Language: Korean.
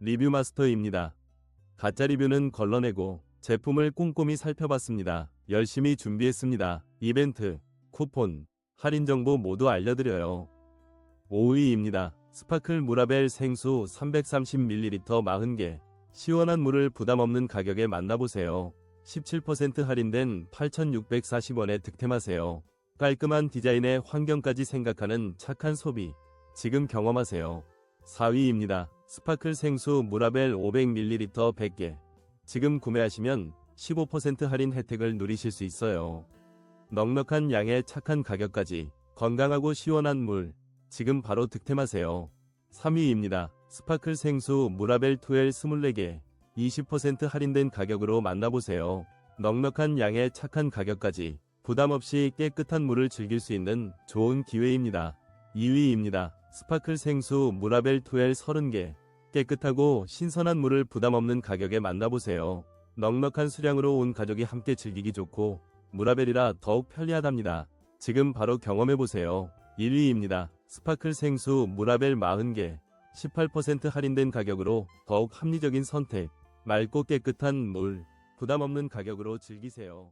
리뷰 마스터입니다. 가짜 리뷰는 걸러내고 제품을 꼼꼼히 살펴봤습니다. 열심히 준비했습니다. 이벤트, 쿠폰, 할인 정보 모두 알려드려요. 5위입니다. 스파클 무라벨 생수 330ml 40개. 시원한 물을 부담 없는 가격에 만나보세요. 17% 할인된 8,640원에 득템하세요. 깔끔한 디자인에 환경까지 생각하는 착한 소비. 지금 경험하세요. 4위입니다. 스파클 생수 무라벨 500ml 100개. 지금 구매하시면 15% 할인 혜택을 누리실 수 있어요. 넉넉한 양의 착한 가격까지 건강하고 시원한 물. 지금 바로 득템하세요. 3위입니다. 스파클 생수 무라벨 2L 24개. 20% 할인된 가격으로 만나보세요. 넉넉한 양의 착한 가격까지 부담 없이 깨끗한 물을 즐길 수 있는 좋은 기회입니다. 2위입니다. 스파클 생수 무라벨 2L 30개. 깨끗하고 신선한 물을 부담 없는 가격에 만나보세요. 넉넉한 수량으로 온 가족이 함께 즐기기 좋고 무라벨이라 더욱 편리하답니다. 지금 바로 경험해보세요. 1위입니다. 스파클 생수 무라벨 40개. 18% 할인된 가격으로 더욱 합리적인 선택. 맑고 깨끗한 물. 부담 없는 가격으로 즐기세요.